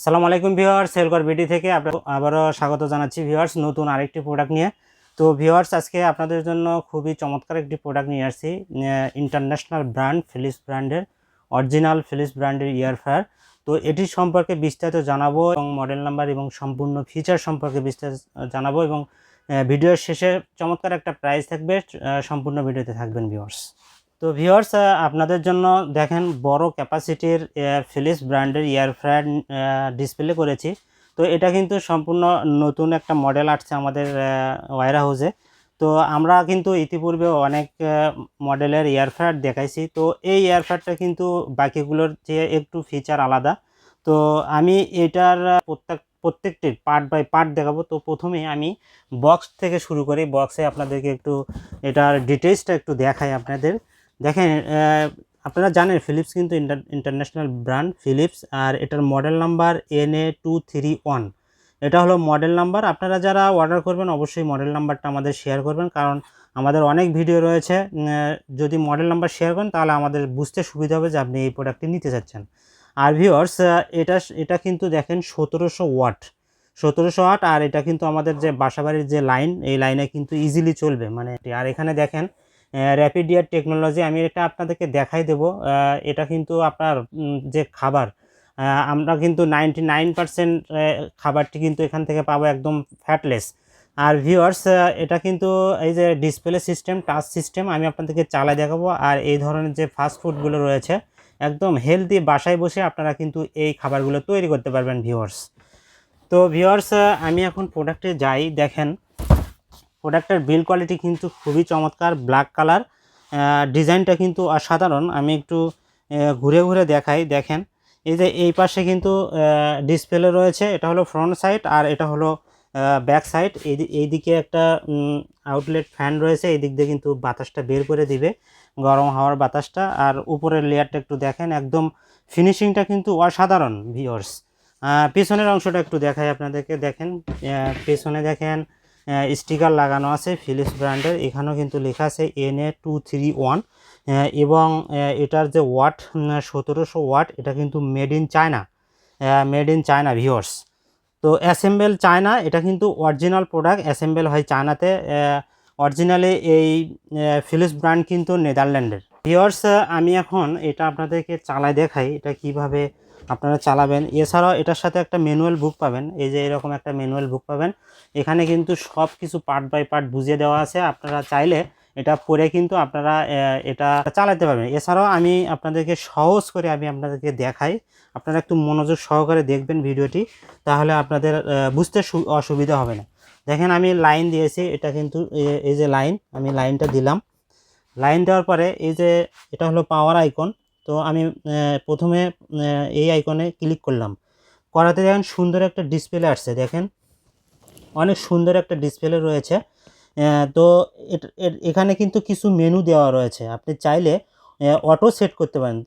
আসসালামু আলাইকুম viewers সেলকর BD থেকে আপনার আবারও স্বাগত জানাচ্ছি ভিওয়ার্স নতুন আরেকটি প্রোডাক্ট নিয়ে। তো ভিওয়ার্স আজকে আপনাদের জন্য খুবই চমৎকার একটি প্রোডাক্ট নিয়ে আসছি ইন্টারন্যাশনাল ব্র্যান্ড ফিলিপস ব্র্যান্ডের অরিজিনাল ফিলিপস ব্র্যান্ডের ইয়ারফায়ার তো এটি সম্পর্কে বিস্তারিত জানাব এবং মডেল নাম্বার এবং সম্পূর্ণ ফিচার সম্পর্কে বিস্তারিত জানাব এবং ভিডিওর শেষে চমৎকার একটা প্রাইস থাকবে সম্পূর্ণ ভিডিওতে থাকবেন ভিউয়ার্স। তো ভিউয়ার্স আপনাদের জন্য দেখেন বড় ক্যাপাসিটির ফিলিপস ব্র্যান্ডের ইয়ারফ্রায়ার ডিসপ্লে করেছি। তো এটা কিন্তু সম্পূর্ণ নতুন একটা মডেল আসছে আমাদের ওয়ার হাউসে তো আমরা কিন্তু ইতিপূর্বে অনেক মডেলের ইয়ারফ্রায়ার দেখাইছি। তো এই ইয়ারফ্রায়ারটা কিন্তু বাকিগুলোর চেয়ে একটু ফিচার আলাদা। তো আমি এটার প্রত্যেক প্রত্যেকটির পার্ট বাই পার্ট দেখাবো। তো প্রথমে আমি বক্স থেকে শুরু করি। বক্সে আপনাদেরকে একটু এটার ডিটেলসটা একটু দেখাই আপনাদের। দেখেন আপনারা জানেন ফিলিপস কিন্তু ইন্টার ইন্টারন্যাশনাল ব্র্যান্ড ফিলিপস আর এটার model number N A two three one এটা হলো মডেল নাম্বার আপনারা যারা অর্ডার করবেন, অবশ্যই মডেল নাম্বারটা আমাদের শেয়ার করবেন, কারণ আমাদের অনেক ভিডিও রয়েছে। যদি মডেল নাম্বার শেয়ার করেন, তাহলে আমাদের বুঝতে সুবিধা হবে যে আপনি এই প্রোডাক্টটি নিতে চাচ্ছেন। আর ভিওর্স এটা এটা কিন্তু দেখেন সতেরোশো ওয়াট। সতেরোশো ওয়াট, আর এটা কিন্তু আমাদের যে বাসাবাড়ির যে লাইন এই লাইনে কিন্তু ইজিলি চলবে। মানে আর এখানে দেখেন র্যাপিড ইয়ার টেকনোলজি আমি এটা আপনাদেরকে দেখাই দেবো। এটা কিন্তু আপনার যে খাবার আমরা কিন্তু নাইনটি নাইন পার্সেন্ট খাবারটি কিন্তু এখান থেকে পাবো একদম ফ্যাটলেস আর ভিউয়ার্স এটা কিন্তু এই যে ডিসপ্লে সিস্টেম টাচ সিস্টেম আমি আপনাদেরকে চালাই দেখাবো। আর এই ধরনের যে ফাস্ট ফুডগুলো রয়েছে, একদম হেলদি বাসায় বসে আপনারা কিন্তু এই খাবারগুলো তৈরি করতে পারবেন ভিউয়ার্স তো ভিউয়ার্স আমি এখন প্রোডাক্টে যাই, দেখেন। প্রোডাক্টের বিল কোয়ালিটি কিন্তু খুবই চমৎকার ব্ল্যাক কালার ডিজাইনটা কিন্তু অসাধারণ। আমি একটু ঘুরে ঘুরে দেখাই, দেখেন। এই যে এই পাশে কিন্তু ডিসপ্লে রয়েছে। এটা হলো ফ্রন্ট সাইড আর এটা হলো ব্যাক সাইড এই এইদিকে একটা আউটলেট ফ্যান রয়েছে। এই দিক দিয়ে কিন্তু বাতাসটা বের করে দিবে, গরম হাওয়ার বাতাসটা। আর উপরের লেয়ারটা একটু দেখেন, একদম ফিনিশিংটা কিন্তু অসাধারণ ভিওর্স পিছনের অংশটা একটু দেখাই আপনাদেরকে। দেখেন পেছনে দেখেন স্টিকার লাগানো আছে ফিলিপস ব্র্যান্ডের এখানেও কিন্তু লেখা আছে N A two three one এবং এটার যে ওয়াট সতেরোশো ওয়াট এটা কিন্তু made in China made in China viewers তো অ্যাসেম্বল চায়না এটা কিন্তু অরিজিনাল প্রোডাক্ট অ্যাসেম্বল হয় চায়নাতে অরিজিনালি এই ফিলিপস ব্র্যান্ড কিন্তু নেদারল্যান্ডের ভিওর্স আমি এখন এটা আপনাদেরকে চালায় দেখাই। এটা কীভাবে আপনারা চালাবেন। এছাড়াও এটার সাথে একটা ম্যানুয়াল বুক পাবেন। এই যে এরকম একটা ম্যানুয়াল বুক পাবেন। এখানে কিন্তু সব কিছু পার্ট বাই পার্ট বুঝিয়ে দেওয়া আছে। আপনারা চাইলে এটা পরে কিন্তু আপনারা এটা চালাতে পারবেন। এছাড়াও আমি আপনাদেরকে সহজ করে আমি আপনাদেরকে দেখাই। আপনারা একটু মনোযোগ সহকারে দেখবেন ভিডিওটি, তাহলে আপনাদের বুঝতে অসুবিধা হবে না। দেখেন আমি লাইন দিয়েছি। এটা কিন্তু এই যে লাইন আমি লাইনটা দিলাম। লাইন দেওয়ার পরে এই যে এটা হলো পাওয়ার আইকন তো আমি প্রথমে এই আইকনে ক্লিক করলাম। করাতে দেখেন সুন্দর একটা ডিসপ্লে আসছে, দেখেন। অনেক সুন্দর একটা ডিসপ্লে রয়েছে। তো এখানে কিন্তু কিছু মেনু দেওয়া রয়েছে। আপনি চাইলে অটো সেট করতে পারেন।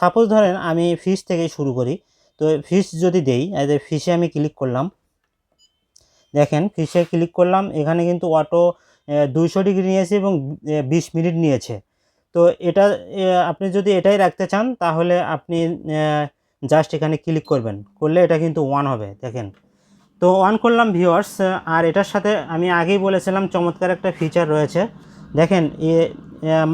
সাপোজ ধরেন আমি ফিশ থেকে শুরু করি। তো ফিশ যদি দেই ফিসে আমি ক্লিক করলাম। দেখেন ফিসে ক্লিক করলাম। এখানে কিন্তু অটো দুইশো ডিগ্রি নিয়েছে এবং বিশ মিনিট নিয়েছে। তো এটা আপনি যদি এটাই রাখতে চান, তাহলে আপনি জাস্ট এখানে ক্লিক করবেন। করলে এটা কিন্তু ওয়ান হবে, দেখেন। তো অন করলাম ভিওয়ার্স আর এটার সাথে আমি আগেই বলেছিলাম, চমৎকার একটা ফিচার রয়েছে। দেখেন, এ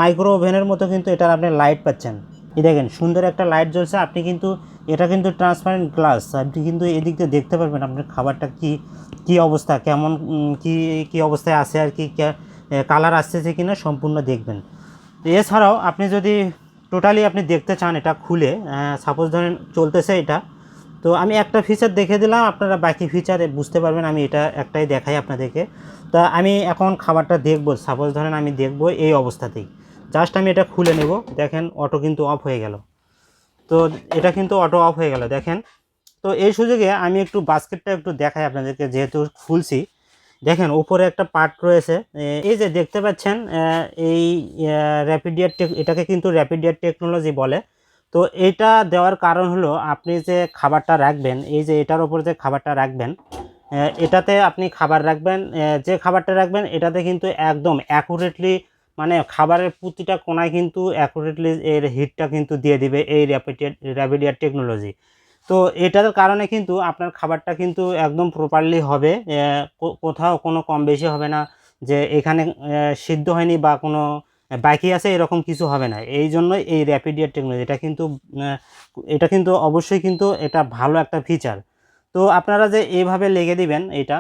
মাইক্রো ওভেনের মতো কিন্তু এটার আপনি লাইট পাচ্ছেন। এই দেখেন, সুন্দর একটা লাইট জ্বলছে। আপনি কিন্তু, এটা কিন্তু ট্রান্সপারেন্ট গ্লাস আপনি কিন্তু এদিক দিয়ে দেখতে পারবেন আপনার খাবারটা কি কি অবস্থা, কেমন কি কি অবস্থায় আছে আর কি কালার আসতেছে কিনা সম্পূর্ণ দেখবেন। এছাড়াও আপনি যদি টোটালি আপনি দেখতে চান এটা খুলে সাপোজ ধরেন চলতেছে এটা, তো আমি একটা ফিচার দেখে দিলাম, আপনারা বাকি ফিচার বুঝতে পারবেন, আমি এটা একটাই দেখাই আপনাদেরকে। তা আমি এখন খাবারটা দেখব সাপোজ ধরেন আমি দেখব এই অবস্থাতেই। জাস্ট আমি এটা খুলে নেব, দেখেন অটো কিন্তু অফ হয়ে গেল। তো এটা কিন্তু অটো অফ হয়ে গেল, দেখেন। তো এই সুযোগে আমি একটু বাস্কেটটা একটু দেখাই আপনাদেরকে, যেহেতু খুলছি। দেখেন, উপরে একটা পার্ট রয়েছে। এই যে দেখতে পাচ্ছেন এই র্যাপিডিয়ার এটাকে কিন্তু র্যাপিডিয়ার টেকনোলজি বলে। তো এটা দেওয়ার কারণ হলো, আপনি যে খাবারটা রাখবেন, এই যে এটার উপর যে খাবারটা রাখবেন এটাতে আপনি খাবার রাখবেন যে খাবারটা রাখবেন, এটাতে কিন্তু একদম অ্যাকুরেটলি মানে খাবারের প্রতিটা কোনায় কিন্তু অ্যাকুরেটলি এর হিটটা কিন্তু দিয়ে দিবে এই র্যাপিডিয়ার র্যাপিডিয়ার টেকনোলজি তো এটার কারণে কিন্তু আপনার খাবারটা কিন্তু একদম প্রপারলি হবে। কোথাও কোনো কম বেশি হবে না যে এখানে সিদ্ধ হয়নি বা কোনো বাকি আছে এরকম কিছু হবে না। এই জন্য এই র্যাপিডিয়ার টেকনোলজি এটা কিন্তু এটা কিন্তু অবশ্যই কিন্তু এটা ভালো একটা ফিচার তো আপনারা যে এইভাবে লেগে দিবেন এটা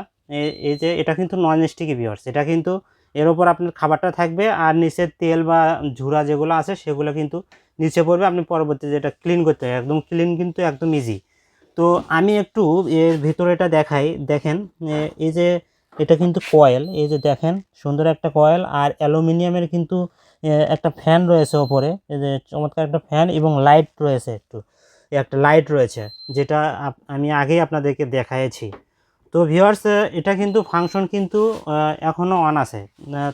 এই যে এটা কিন্তু নন স্টিকি ভিওর্স এটা কিন্তু এর ওপর আপনার খাবারটা থাকবে আর নিচের তেল বা ঝুরা যেগুলো আছে সেগুলো কিন্তু নিচে পড়বে। আপনি পরবর্তী যেটা ক্লিন করতে হবে একদম ক্লিন কিন্তু একদম ইজি তো আমি একটু এর ভিতরেটা দেখাই। দেখেন এই যে এটা কিন্তু কয়েল এই যে দেখেন সুন্দর একটা কয়েল আর অ্যালুমিনিয়ামের কিন্তু একটা ফ্যান রয়েছে ওপরে। এই যে চমৎকার একটা ফ্যান এবং লাইট রয়েছে একটু। একটা লাইট রয়েছে, যেটা আমি আগেই আপনাদেরকে দেখাইছি। তো ভিওয়ার্স এটা কিন্তু ফাংশন কিন্তু এখনও অন আছে।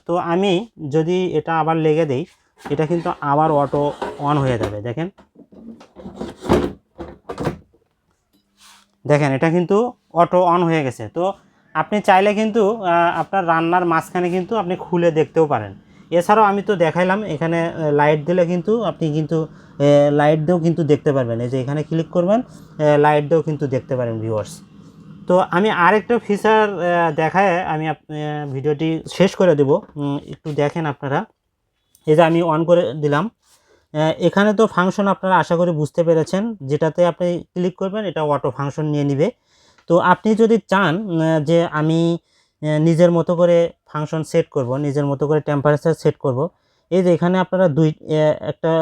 তো আমি যদি এটা আবার লেগে দেই, এটা কিন্তু আবার অটো অন হয়ে যাবে, দেখেন। দেখেন, এটা কিন্তু অটো অন হয়ে গেছে। তো আপনি চাইলে কিন্তু আপনার রান্নার মাঝখানে কিন্তু আপনি খুলে দেখতেও পারেন। এছাড়াও আমি তো দেখাইলাম, এখানে লাইট দিলে কিন্তু আপনি কিন্তু লাইট দিয়েও কিন্তু দেখতে পারবেন। এই যে এখানে ক্লিক করবেন লাইট দিয়েও কিন্তু দেখতে পারেন ভিউয়ার্স তো আমি আরেকটা ফিচার দেখায় আমি ভিডিওটি শেষ করে দেব। একটু দেখেন আপনারা। এই যে আমি অন করে দিলাম। এখানে তো ফাংশন আপনারা আশা করি বুঝতে পেরেছেন। যেটাতে আপনি ক্লিক করবেন, এটা অটো ফাংশন নিয়ে নিবে। তো আপনি যদি চান যে আমি নিজের মতো করে ফাংশন সেট করব, নিজের মতো করে টেম্পারেচার সেট করব, এই যে এখানে আপনারা দুই একটা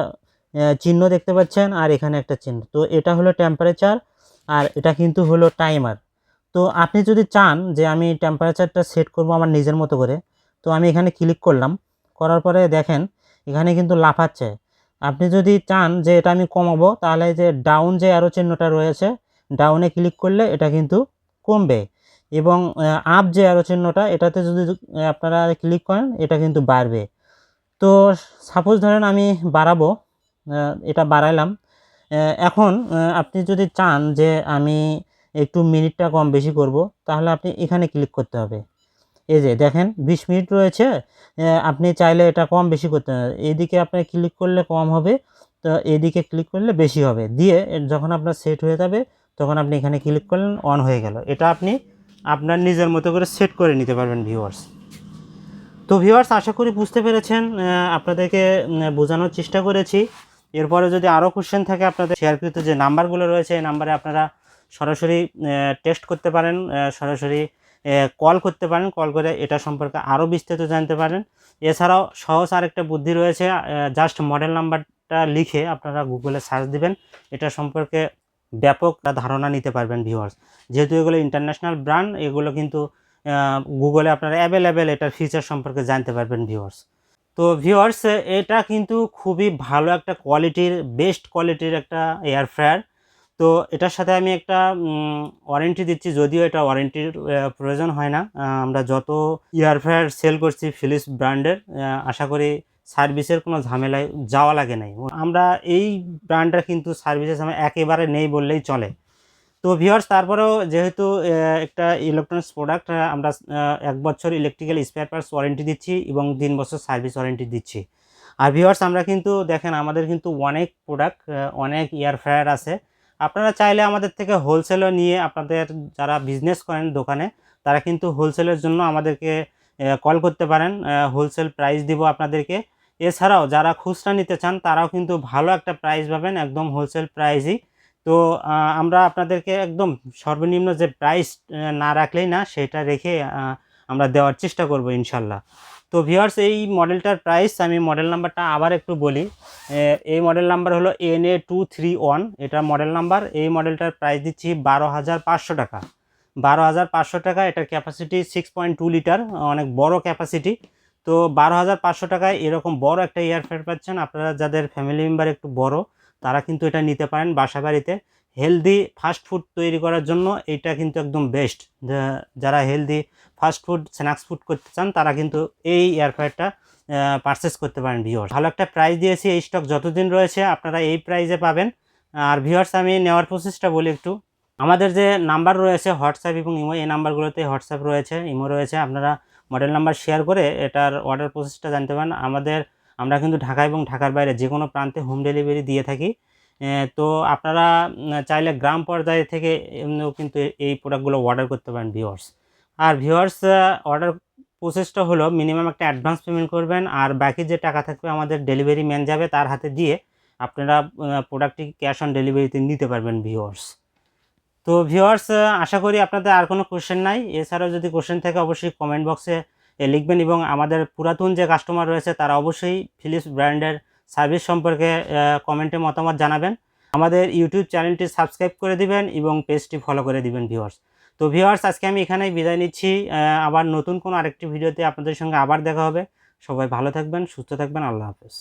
চিহ্ন দেখতে পাচ্ছেন আর এখানে একটা চিহ্ন। তো এটা হলো টেম্পারেচার আর এটা কিন্তু হলো টাইমার তো আপনি যদি চান যে আমি টেম্পারেচারটা সেট করব আমার নিজের মতো করে, তো আমি এখানে ক্লিক করলাম। করার পরে দেখেন, এখানে কিন্তু লাফাচ্ছে। আপনি যদি চান যে এটা আমি কমাবো, তাহলে যে ডাউন যে অ্যারো চিহ্নটা রয়েছে ডাউনে ক্লিক করলে এটা কিন্তু কমবে। এবং আপ যে অ্যারো চিহ্নটা, এটাতে যদি আপনারা ক্লিক করেন, এটা কিন্তু বাড়বে। তো সাপোজ ধরেন আমি বাড়াবো এটা বাড়াইলাম। এখন আপনি যদি চান যে আমি একটু মিনিটটা কম বেশি করব, তাহলে আপনি এখানে ক্লিক করতে হবে। এই যে দেখেন, বিশ মিনিট রয়েছে আপনি চাইলে এটা কম বেশি করতে হবে এইদিকে আপনি ক্লিক করলে কম হবে, তো এইদিকে ক্লিক করলে বেশি হবে। দিয়ে যখন আপনার সেট হয়ে যাবে, তখন আপনি এখানে ক্লিক করলেন অন হয়ে গেল। এটা আপনি আপনার নিজের মতো করে সেট করে নিতে পারবেন ভিউয়ার্স তো ভিউয়ার্স আশা করি বুঝতে পেরেছেন আপনাদেরকে বোঝানোর চেষ্টা করেছি। এরপরে যদি আরও কোশ্চেন থাকে আপনাদের শেয়ারকৃত যে নাম্বারগুলো রয়েছে, এই নাম্বারে আপনারা সরাসরি টেস্ট করতে পারেন সরাসরি কল করতে পারেন কল করে এটা সম্পর্কে আরও বিস্তারিত জানতে পারেন। এছাড়াও সহজ আরেকটা বুদ্ধি রয়েছে জাস্ট মডেল নাম্বারটা লিখে আপনারা গুগলে সার্চ দিবেন, এটা সম্পর্কে ব্যাপক ধারণা নিতে পারবেন ভিউয়ার্স যেহেতু এগুলো ইন্টারন্যাশনাল ব্র্যান্ড এগুলো কিন্তু গুগলে আপনারা অ্যাভেলেবেল এটার ফিচার সম্পর্কে জানতে পারবেন ভিউয়ার্স তো ভিউয়ার্স এটা কিন্তু খুবই ভালো একটা কোয়ালিটির বেস্ট কোয়ালিটির একটা এয়ার ফ্রায়ার তো এটার সাথে আমি একটা ওয়ারেন্টি দিচ্ছি, যদিও এটা ওয়ারেন্টির প্রয়োজন হয় না। আমরা যত এয়ার ফ্রায়ার সেল করছি ফিলিপস ব্র্যান্ডের আশা করি সার্ভিসের কোনো ঝামেলায় যাওয়া লাগে নাই। আমরা এই ব্র্যান্ডটা কিন্তু সার্ভিসের সময় একেবারে নেই বললেই চলে। তো ভিউয়ার্স তারপরেও যেহেতু একটা ইলেকট্রনিক্স প্রোডাক্ট আমরা এক বছর ইলেকট্রিক্যাল স্পেয়ার পার্টস ওয়ারেন্টি দিচ্ছি এবং তিন বছর সার্ভিস ওয়ারেন্টি দিচ্ছি। আর ভিউয়ার্স আমরা কিন্তু, দেখেন, আমাদের কিন্তু অনেক প্রোডাক্ট অনেক ইয়ার ফ্রায়ার আছে। আপনারা চাইলে আমাদের থেকে হোলসেলও নিয়ে আপনাদের যারা বিজনেস করেন দোকানে, তারা কিন্তু হোলসেলের জন্য আমাদেরকে কল করতে পারেন। হোলসেল প্রাইস দিব আপনাদেরকে। এছাড়াও যারা খুচরা নিতে চান, তারাও কিন্তু ভালো একটা প্রাইস পাবেন, একদম হোলসেল প্রাইসই তো আমরা আপনাদেরকে একদম সর্বনিম্ন যে প্রাইস না রাখলেই না, সেটা রেখে আমরা দেওয়ার চেষ্টা করব ইনশাল্লাহ। তো ভিউয়ার্স এই মডেলটার প্রাইস আমি মডেল নাম্বারটা আবার একটু বলি। এই মডেল নাম্বার হলো N A two three one এটা মডেল নাম্বার এই মডেলটার প্রাইস দিচ্ছি বারো হাজার পাঁচশো টাকা। বারো হাজার পাঁচশো টাকা, এটার capacity six point two litre অনেক বড় ক্যাপাসিটি তো বারো হাজার পাঁচশো টাকায় এরকম বড় একটা এয়ারফেয়ার পাচ্ছেন আপনারা, যাদের ফ্যামিলি মেম্বার একটু বড়, তারা কিন্তু এটা নিতে পারেন বাসা বাড়িতে হেলদি ফাস্ট ফুড তৈরি করার জন্য এটা কিন্তু একদম বেস্ট যারা healthy fast food snacks food করতে চান, তারা কিন্তু এই এয়ারফ্রায়ারটা পারচেস করতে পারেন ভিওর্স ভালো একটা প্রাইস দিয়েছি এই স্টক যতদিন রয়েছে, আপনারা এই প্রাইসে পাবেন। আর ভিওর্স আমি নেওয়ার প্রসেসটা বলি একটু। আমাদের যে নাম্বার রয়েছে হোয়াটসঅ্যাপ এবং ইমো এই নাম্বারগুলোতে হোয়াটসঅ্যাপ রয়েছে ইমো রয়েছে। আপনারা মডেল নাম্বার শেয়ার করে এটার অর্ডার প্রসেসটা জানতে পারেন। আমাদের, আমরা কিন্তু ঢাকা এবং ঢাকার বাইরে যে কোনো প্রান্তে হোম ডেলিভারি দিয়ে থাকি। তো আপনারা চাইলে গ্রাম পর্যায়ে থেকে কিন্তু এই প্রোডাক্টগুলো অর্ডার করতে পারেন ভিওয়ার্স আর ভিওয়ার্স অর্ডার প্রসেসটা হলো মিনিমাম একটা অ্যাডভান্স পেমেন্ট করবেন আর বাকি যে টাকা থাকবে আমাদের ডেলিভারি ম্যান যাবে তার হাতে দিয়ে আপনারা প্রোডাক্টটি ক্যাশ অন ডেলিভারিতে নিতে পারবেন ভিওয়ার্স তো ভিওয়ার্স আশা করি আপনাদের আর কোনো কোশ্চেন নাই। এছাড়াও যদি কোশ্চেন থাকে অবশ্যই কমেন্ট বক্সে লিখবেন এবং আমাদের পুরাতন যে কাস্টমার রয়েছে তারা অবশ্যই ফিলিপস ব্র্যান্ডের সার্ভিস সম্পর্কে কমেন্টে মতামত জানাবেন। আমাদের ইউটিউব চ্যানেলটি সাবস্ক্রাইব করে দিবেন এবং পেজটি ফলো করে দিবেন ভিওয়ার্স তো ভিওয়ার্স আজকে আমি এখানেই বিদায় নিচ্ছি। আবার নতুন কোনো আরেকটি ভিডিওতে আপনাদের সঙ্গে আবার দেখা হবে। সবাই ভালো থাকবেন, সুস্থ থাকবেন। আল্লাহ হাফেজ।